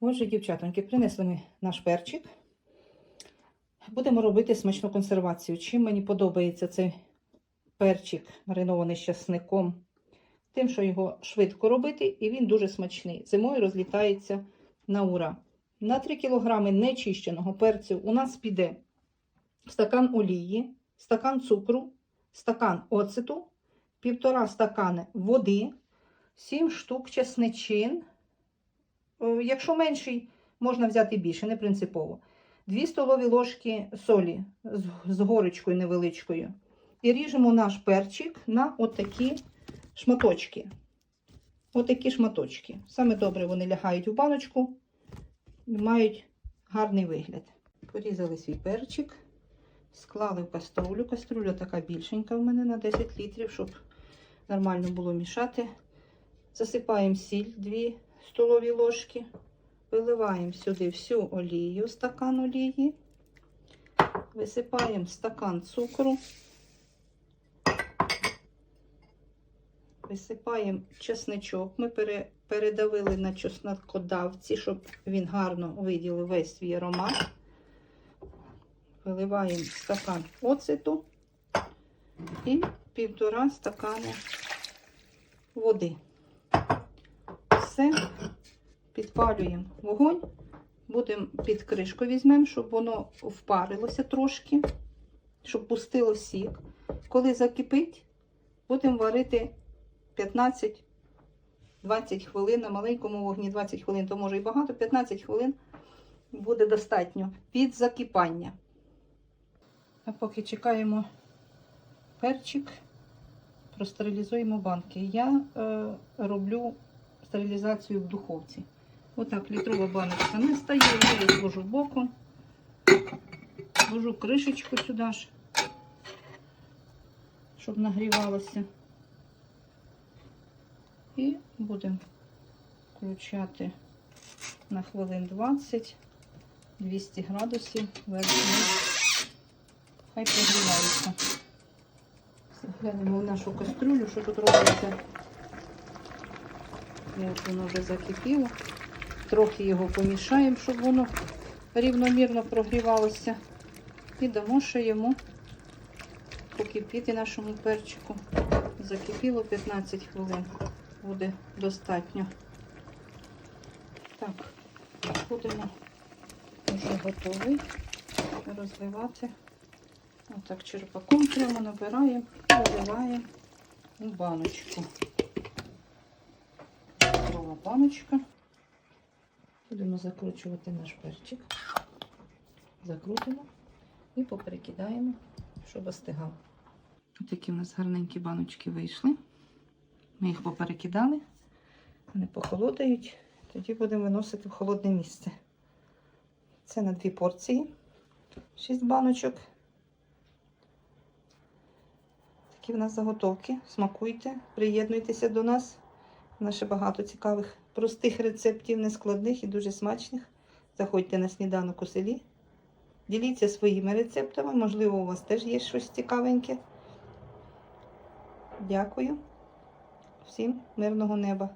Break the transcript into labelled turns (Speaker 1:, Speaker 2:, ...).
Speaker 1: Отже, дівчатоньки, принесли наш перчик. Будемо робити смачну консервацію. Чим мені подобається цей перчик, маринований з часником? Тим, що його швидко робити, і він дуже смачний. Зимою розлітається на ура. На 3 кг нечищеного перцю у нас піде стакан олії, стакан цукру, стакан оцету, півтора стакани води, 7 штук чесничин. Е, Якщо менший, можна взяти більше, не принципово. 2 столові ложки солі з горочкою невеличкою. І ріжемо наш перчик на отакі шматочки. Отакі шматочки. Саме добре вони лягають у баночку і мають гарний вигляд. Порізали свій перчик, склали в каструлю. Каструля така більшенька в мене на 10 літрів, щоб нормально було мішати. Засипаємо сіль 2 столові ложки. Виливаємо сюди всю олію, стакан олії. Висипаємо стакан цукру. Висипаємо чесничок. Ми пере, передавили на чеснокодавці, щоб він гарно виділив весь свій аромат. Виливаємо стакан оцету і півтора стакани води. Все, підпалюємо вогонь. Будемо під кришку візьмемо, щоб воно впарилося трошки, щоб пустило сік. Коли закипить, будемо варити 15-20 хвилин на маленькому вогні, 20 хвилин, то може і багато, 15 хвилин буде достатньо від закипання. А поки чекаємо перчик, простерилізуємо банки. Я е, роблю стерилізацію в духовці. Отак літрова баночка не стає, я її зложу боком, ложу кришечку сюди ж, щоб нагрівалося. І будемо включати на хвилин 20, 200 градусів, верхній. Хай прогрівається. Глянемо в нашу кастрюлю, що тут робиться. Як воно вже закипіло. Трохи його помішаємо, щоб воно рівномірно прогрівалося. І дамо ще йому покипіти нашому перчику. Закипіло 15 хвилин. Буде достатньо. Так, будемо вже готовий розливати. Отак черпаком прямо набираємо і виливаємо у баночку. Готова баночка. Будемо закручувати наш перчик. Закрутимо і поперекидаємо, щоб остигав. Такі у нас гарненькі баночки вийшли. Ми їх поперекидали, вони похолодають, тоді будемо виносити в холодне місце. Це на дві порції, 6 баночок. Такі в нас заготовки. Смакуйте, приєднуйтеся до нас. Нас ще багато цікавих, простих рецептів, нескладних і дуже смачних. Заходьте на сніданок у селі. Діліться своїми рецептами, можливо, у вас теж є щось цікавеньке. Дякую. Всім мирного неба!